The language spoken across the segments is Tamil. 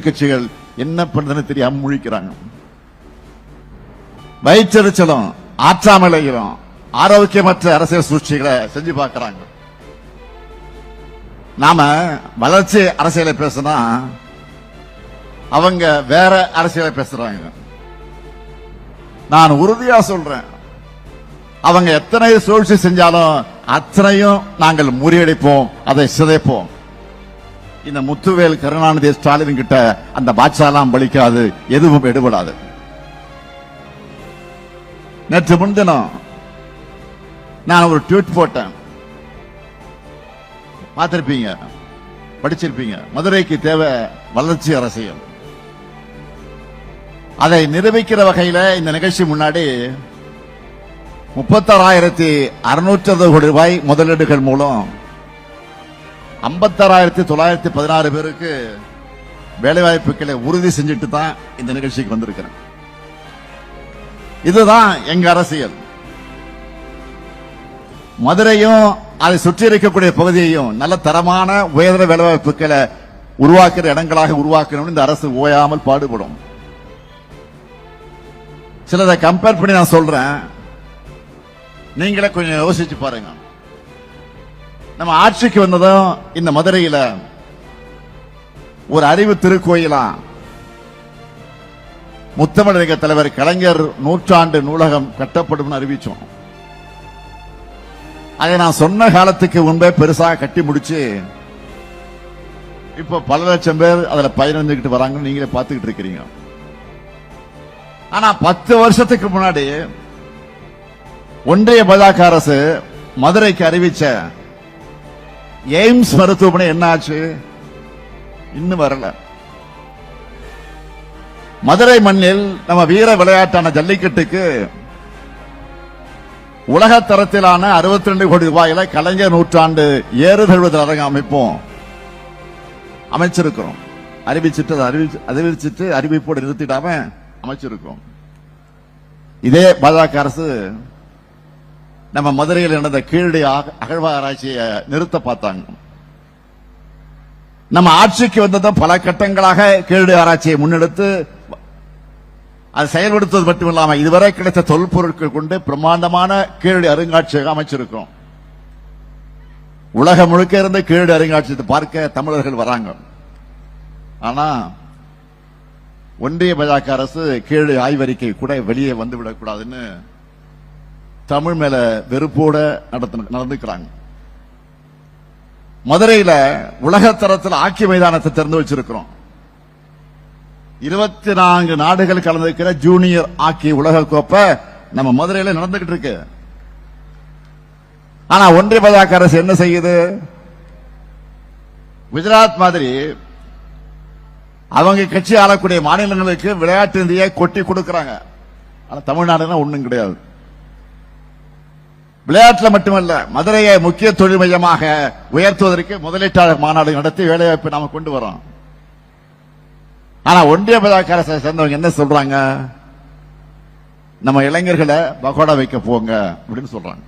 கட்சிகள் என்ன பண்றதுன்னு தெரியாம முழிக்கிறாங்க. வயிற்றெரிச்சலும் ஆற்றாமலையும் ஆரோக்கியமற்ற அரசியல் சூழ்ச்சிகளை செஞ்சு பார்க்கிறாங்க. நாம வளர்ச்சி அரசியலை பேசினா அவங்க வேற அரசியலை பேசுறாங்க. நான் உறுதியா சொல்றேன். அவங்க எத்தனை சூழ்ச்சி செஞ்சாலும் அத்தனையும் நாங்கள் முறியடிப்போம் அதை சிதைப்போம். இந்த முத்துவேல் கருணாநிதி ஸ்டாலின் கிட்ட அந்த பாட்சாலாம் பலிக்காது எதுவும் எடுபடாது. நேற்று முன்தினம் நான் ஒரு ட்வீட் போட்டேன். பார்த்திருப்பீங்க படிச்சிருப்பீங்க. மதுரைக்கு தேவை வளர்ச்சி அரசியல். அதை நிரூபிக்கிற வகையில் இந்த நிகழ்ச்சி முன்னாடி முப்பத்தாறாயிரத்தி அறுநூற்றி அறுபது கோடி ரூபாய் முதலீடுகள் மூலம் ஐம்பத்தாறாயிரத்தி தொள்ளாயிரத்தி பதினாறு பேருக்கு வேலைவாய்ப்புகளை உறுதி செஞ்சுட்டு தான் இந்த நிகழ்ச்சிக்கு வந்திருக்கிறேன். இதுதான் எங்க அரசியல். மதுரையும் அதை சுற்றி இருக்கக்கூடிய பகுதியையும் நல்ல தரமான உயர்தர வேலைவாய்ப்புகளை உருவாக்குற இடங்களாக உருவாக்கணும்னு இந்த அரசு ஓயாமல் பாடுபடும். சிலதை கம்பேர் பண்ணி நான் சொல்றேன். நீங்களே கொஞ்சம் யோசிச்சு பாருங்க. நம்ம ஆட்சிக்கு வந்ததும் இந்த மதுரையில ஒரு அறிவு திருக்கோயிலா. முத்தமிழக தலைவர் கலைஞர் நூற்றாண்டு நூலகம் கட்டப்படும் அறிவிச்சோம். அதை நான் சொன்ன காலத்துக்கு முன்பே பெருசாக கட்டி முடிச்சு இப்ப பல லட்சம் பேர் அதுல பயனடைஞ்சுக்கிட்டு வராங்கன்னு நீங்களே பார்த்துக்கிட்டு இருக்கிறீங்க. ஆனா பத்து வருஷத்துக்கு முன்னாடி ஒன்றிய பாஜக அரசு மதுரைக்கு அறிவிச்ச எய்ம்ஸ் மருத்துவமனை என்னாச்சு? இன்னும் வரல. மதுரை மண்ணில் நம்ம வீர விளையாட்டான ஜல்லிக்கட்டுக்கு உலக தரத்திலான 62 கோடி ரூபாயில கலைஞர் நூற்றாண்டு ஏறுதழுவது அரங்கம் அமைப்போம். அமைச்சிருக்கிறோம். அறிவிச்சிட்டு அறிவிச்சிட்டு அறிவிப்போடு நிறுத்திடாம அமைச்சிருக்கோம் இதே பாஜக அரசு நம்ம மதுரையில் நடந்த கீழடி அக- அகழ்வாராய்ச்சியை நிறுத்த பார்த்தாங்க. நம்ம ஆட்சிக்கு வந்ததும் பல கட்டங்களாக கீழடி ஆராய்ச்சியை முன்னெடுத்து அது செயல்படுத்துவது மட்டுமில்லாம இதுவரை கிடைத்த தொல்பொருட்கள் கொண்டு பிரம்மாண்டமான கீழடி அருங்காட்சியகம் அமைச்சிருக்கோம் உலகம் முழுக்க இருந்து கீழடி அருங்காட்சியத்தை பார்க்க தமிழர்கள் வராங்க. ஆனா ஒன்றிய பாஜக அரசு கீழடி ஆய்வறிக்கை கூட வெளியே வந்து விடக்கூடாதுன்னு தமிழ் மேல வெறுப்போட நடந்துக்கிறாங்க. மதுரையில உலக தரத்தில் ஆக்கிய மைதானத்தை திறந்து வச்சிருக்கிறோம். இருபத்தி நான்கு நாடுகள் கலந்திருக்கிற ஜூனியர் ஆக்கி உலக கோப்பை நம்ம மதுரையில நடந்துகிட்டு இருக்கு. ஆனா ஒன்றிய பாஜக அரசு என்ன செய்யுது? குஜராத் மாதிரி அவங்க கட்சி ஆளக்கூடிய மாநிலங்களுக்கு விளையாட்டு நிதியை கொட்டி கொடுக்கறாங்க. ஆனா தமிழ்நாடுனா ஒண்ணும் கிடையாது. விளையாட்டில் மட்டுமல்ல மதுரையை முக்கிய தொழில் மையமாக உயர்த்துவதற்கு முதலீட்டாளர் மாநாடு நடத்தி வேலைவாய்ப்பை நாம கொண்டு வரோம். ஆனா ஒன்றிய பாஜக அரசை சேர்ந்தவங்க என்ன சொல்றாங்க? நம்ம இளைஞர்களை பகோடா வைக்க போங்க அப்படின்னு சொல்றாங்க.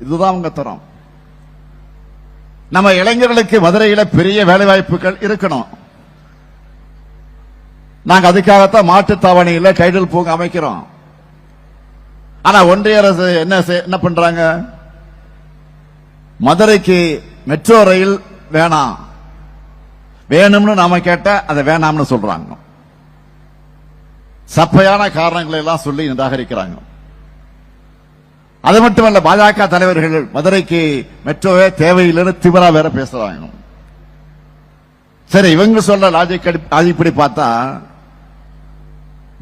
இதுதான் அவங்க தரம். நம்ம இளைஞர்களுக்கு மதுரையில பெரிய வேலைவாய்ப்புகள் இருக்கணும். நாங்க அதுக்காகத்தான் மாட்டுத்தாவணியில டைடல் பூங்க அமைக்கிறோம். ஆனா ஒன்றிய அரசு என்ன என்ன பண்றாங்க? மதுரைக்கு மெட்ரோ ரயில் வேணாம் வேணும்னு நாம கேட்ட அதை வேணாம்னு சொல்றாங்க. சப்பையான காரணங்களை எல்லாம் சொல்லி நிராகரிக்கிறாங்க. அது மட்டுமல்ல பாஜக தலைவர்கள் மதுரைக்கு மெட்ரோவே தேவையில்லைன்னு திவரா வேற பேசுறாங்க. சரி இவங்க சொல்ற லாஜிக் இப்படி பார்த்தா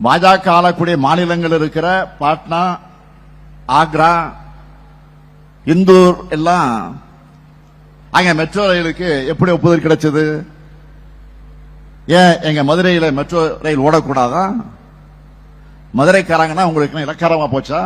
பாஜக ஆளக்கூடிய மாநிலங்கள் இருக்கிற பாட்னா ஆக்ரா இந்தூர் எல்லாம் அங்க மெட்ரோ ரயிலுக்கு எப்படி ஒப்புதல் கிடைச்சது? ஏன் எங்க மதுரையில மெட்ரோ ரயில் ஓடக்கூடாதா? மதுரைக்காரங்கன்னா உங்களுக்கு இலக்காரமா போச்சா?